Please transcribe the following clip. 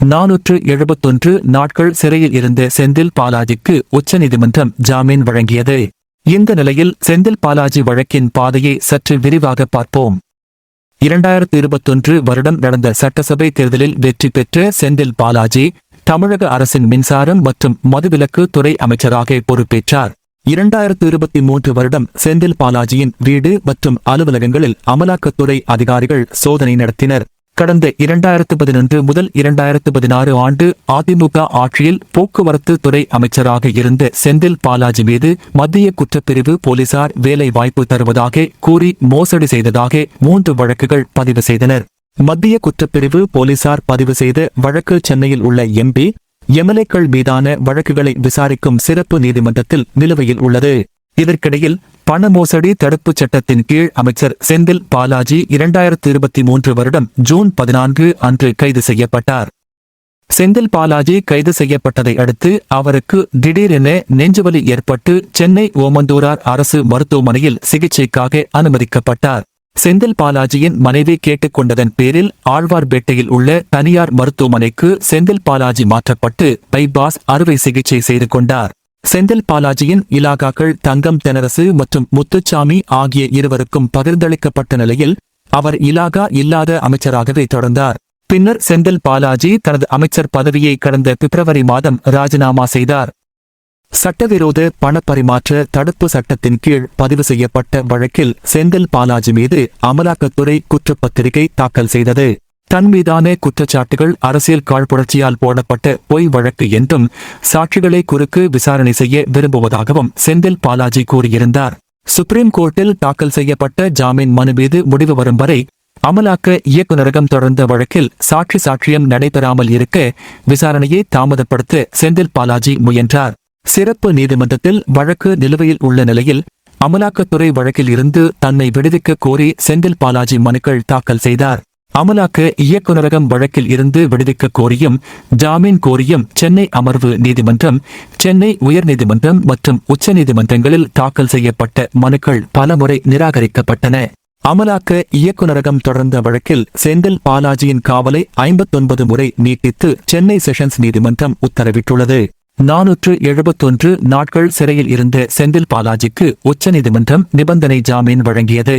நானூற்று எழுபத்தொன்று நாட்கள் சிறையில் இருந்த செந்தில் பாலாஜிக்கு உச்சநீதிமன்றம் ஜாமீன் வழங்கியது. இந்த நிலையில் செந்தில் பாலாஜி வழக்கின் பாதையை சற்று விரிவாக பார்ப்போம். இரண்டாயிரத்து இருபத்தொன்று வருடம் நடந்த சட்டசபை தேர்தலில் வெற்றி பெற்ற செந்தில் பாலாஜி தமிழக அரசின் மின்சாரம் மற்றும் மதுவிலக்கு துறை அமைச்சராக பொறுப்பேற்றார். இரண்டாயிரத்து இருபத்தி மூன்று வருடம் செந்தில் பாலாஜியின் வீடு மற்றும் அலுவலகங்களில் அமலாக்கத்துறை அதிகாரிகள் சோதனை நடத்தினர். கடந்த இரண்டாயிரத்து பதினொன்று முதல் இரண்டாயிரத்து பதினாறு ஆண்டு அதிமுக ஆட்சியில் போக்குவரத்து துறை அமைச்சராக இருந்த செந்தில் பாலாஜி மீது மத்திய குற்றப்பிரிவு போலீசார் வேலை வாய்ப்பு தருவதாக கூறி மோசடி செய்ததாக மூன்று வழக்குகள் பதிவு செய்தனர். மத்திய குற்றப்பிரிவு போலீசார் பதிவு செய்த வழக்கு சென்னையில் உள்ள எம்பி எம்எல்ஏக்கள் மீதான வழக்குகளை விசாரிக்கும் சிறப்பு நீதிமன்றத்தில் நிலுவையில் உள்ளது. இதற்கிடையில் பண மோசடி தடுப்புச் சட்டத்தின் கீழ் அமைச்சர் செந்தில் பாலாஜி இரண்டாயிரத்து இருபத்தி மூன்று வருடம் ஜூன் பதினான்கு அன்று கைது செய்யப்பட்டார். செந்தில் பாலாஜி கைது செய்யப்பட்டதை அடுத்து அவருக்கு திடீரென நெஞ்சுவலி ஏற்பட்டு சென்னை ஓமந்தூரார் அரசு மருத்துவமனையில் சிகிச்சைக்காக அனுமதிக்கப்பட்டார். செந்தில் பாலாஜியின் மனைவி கேட்டுக்கொண்டதன் பேரில் ஆழ்வார்பேட்டையில் உள்ள தனியார் மருத்துவமனைக்கு செந்தில் பாலாஜி மாற்றப்பட்டு பைபாஸ் அறுவை சிகிச்சை செய்து கொண்டார். செந்தில் பாலாஜியின் இலாகாக்கள் தங்கம் தெனரசு மற்றும் முத்துச்சாமி ஆகிய இருவருக்கும் பகிர்ந்தளிக்கப்பட்ட நிலையில் அவர் இலாகா இல்லாத அமைச்சராகவே தொடர்ந்தார். பின்னர் செந்தில் பாலாஜி தனது அமைச்சர் பதவியை கடந்த பிப்ரவரி மாதம் ராஜினாமா செய்தார். சட்டவிரோத பணப்பரிமாற்ற தடுப்பு சட்டத்தின் கீழ் பதிவு செய்யப்பட்ட வழக்கில் செந்தில் பாலாஜி மீது அமலாக்கத்துறை குற்றப்பத்திரிகை தாக்கல் செய்தது. தன் மீதான குற்றச்சாட்டுகள் அரசியல் காழ்ப்புணர்ச்சியால் போடப்பட்ட பொய் வழக்கு என்றும் சாட்சிகளை குறுக்கு விசாரணை செய்ய விரும்புவதாகவும் செந்தில் பாலாஜி கூறியிருந்தார். சுப்ரீம் கோர்ட்டில் தாக்கல் செய்யப்பட்ட ஜாமீன் மனு மீது முடிவு வரும் வரை அமலாக்க இயக்குநரகம் தொடர்ந்த வழக்கில் சாட்சி சாட்சியம் நடைபெறாமல் இருக்க விசாரணையை தாமதப்படுத்த செந்தில் பாலாஜி முயன்றார். சிறப்பு நீதிமன்றத்தில் வழக்கு நிலுவையில் உள்ள நிலையில் அமலாக்கத்துறை வழக்கில் இருந்து தன்னை விடுவிக்க கோரி செந்தில் பாலாஜி மனுக்கள் தாக்கல் செய்தார். அமலாக்க இயக்குநரகம் வழக்கில் இருந்து விடுவிக்க கோரியும் ஜாமீன் கோரியும் சென்னை அமர்வு நீதிமன்றம் சென்னை உயர்நீதிமன்றம் மற்றும் உச்சநீதிமன்றங்களில் தாக்கல் செய்யப்பட்ட மனுக்கள் பலமுறை நிராகரிக்கப்பட்டன. அமலாக்க இயக்குநரகம் தொடர்ந்த வழக்கில் செந்தில் பாலாஜியின் காவலை ஐம்பத்தொன்பது முறை நீட்டித்து சென்னை செஷன்ஸ் நீதிமன்றம் உத்தரவிட்டுள்ளது. நானூற்று எழுபத்தொன்று நாட்கள் சிறையில் இருந்த செந்தில் பாலாஜிக்கு உச்சநீதிமன்றம் நிபந்தனை ஜாமீன் வழங்கியது.